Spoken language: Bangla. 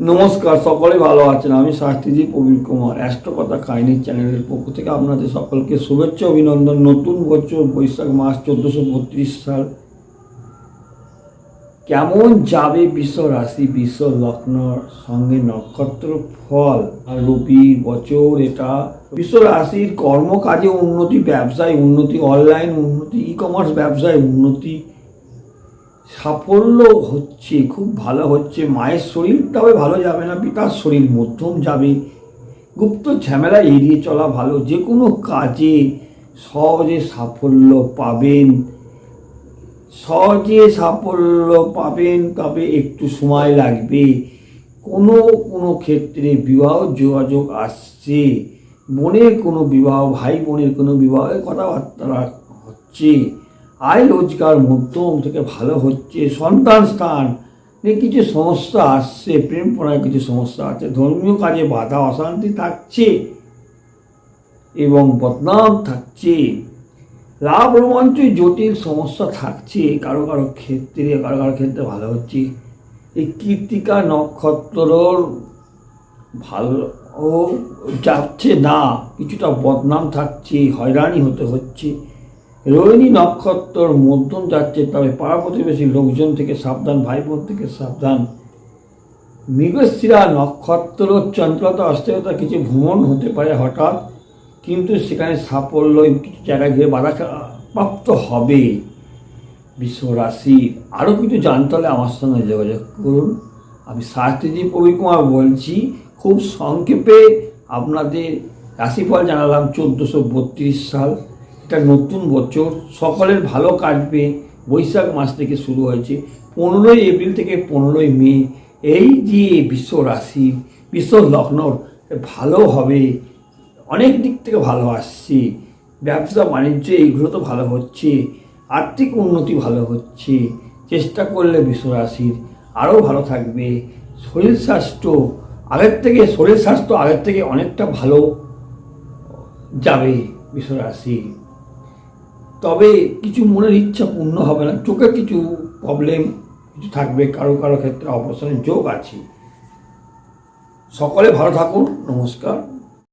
নমস্কার, সকলে ভালো আছেন? আমি শাস্ত্রীজি প্রবীর কুমার অ্যাস্ট্রকথা কাহিনী চ্যানেলের পক্ষ থেকে আপনাদের সকলকে শুভেচ্ছা, অভিনন্দন। নতুন বছর, বৈশাখ মাস, চোদ্দোশো বত্রিশ সাল। কেমন যাবে বিশ্ব রাশি, বিশ্ব লগ্নর সঙ্গে নক্ষত্র ফল? আর রবি বছর এটা। বিশ্ব রাশির কর্মকাজে উন্নতি, ব্যবসায় উন্নতি, অনলাইন উন্নতি ই কমার্স ব্যবসায় উন্নতি সাফল্য হচ্ছে, খুব ভালো হচ্ছে। মায়ের শরীর তবে ভালো যাবে না, পিতার শরীর মধ্যম যাবে। গুপ্ত ঝামেলা এড়িয়ে চলা ভালো, যে কোনো কাজে সহজে সাফল্য পাবেন। সহজে সাফল্য পাবেন, তবে একটু সময় লাগবে। কোনো কোনো ক্ষেত্রে বিবাহ যোগাযোগ আসছে। বোনের কোনো বিবাহ, ভাই বোনের কোনো বিবাহের কথাবার্তা হচ্ছে। আয় রোজগার মধ্যম থেকে ভালো হচ্ছে, সন্তান স্থান নিয়ে কিছু সমস্যা আসছে, প্রেম পড়ায় কিছু সমস্যা আছে, ধর্মীয় কাজে বাধা, অশান্তি থাকছে এবং বদনাম থাকছে। লাভ রোমাঞ্চ, জটিল সমস্যা থাকছে, কারও কারও ক্ষেত্রে, কারও কারও ক্ষেত্রে ভালো হচ্ছে। এই কীর্তিকা নক্ষত্রর ভালো যাচ্ছে না, কিছুটা বদনাম থাকছে, হয়রানি হতে হচ্ছে। রোহিণী নক্ষত্রর মধ্যম যাচ্ছে তবে পাড়া প্রতিবেশী লোকজন থেকে সাবধান ভাই বোন থেকে সাবধান। মৃগশিরা নক্ষত্র চঞ্চলতা অস্থিরতা কিছু ভ্রমণ হতে পারে হঠাৎ, কিন্তু সেখানে সাফল্য কিছু জায়গায় গিয়ে বাধা প্রাপ্ত হবে। বিশ্ব রাশি আরও কিছু জানতে হলে আমার সঙ্গে যোগাযোগ করুন। আমি শাস্ত্রীজি প্রবীর কুমার বলছি, খুব সংক্ষেপে আপনাদের রাশিফল জানালাম চোদ্দোশো সাল। এটা নতুন বছর, সকলের ভালো কাটবে। বৈশাখ মাস থেকে শুরু হয়েছে, পনেরোই এপ্রিল থেকে পনেরোই মে। এই যে বিশ্ব রাশি, বিশ্ব লগ্নর ভালো হবে, অনেক দিক থেকে ভালো আসছে। ব্যবসা, বাণিজ্য, এইগুলো তো ভালো হচ্ছে, আর্থিক উন্নতি ভালো হচ্ছে, চেষ্টা করলে বিশ্বরাশির আরও ভালো থাকবে। শরীর স্বাস্থ্য, আগের থেকে, শরীর স্বাস্থ্য আগের থেকে অনেকটা ভালো যাবে বিশ্বরাশি তবে কিছু মনের ইচ্ছা পূর্ণ হবে না। চোখে কিছু প্রবলেম কিছু থাকবে, কারও কারও ক্ষেত্রে অপারেশনের যোগ আছে। সকলে ভালো থাকুন, নমস্কার।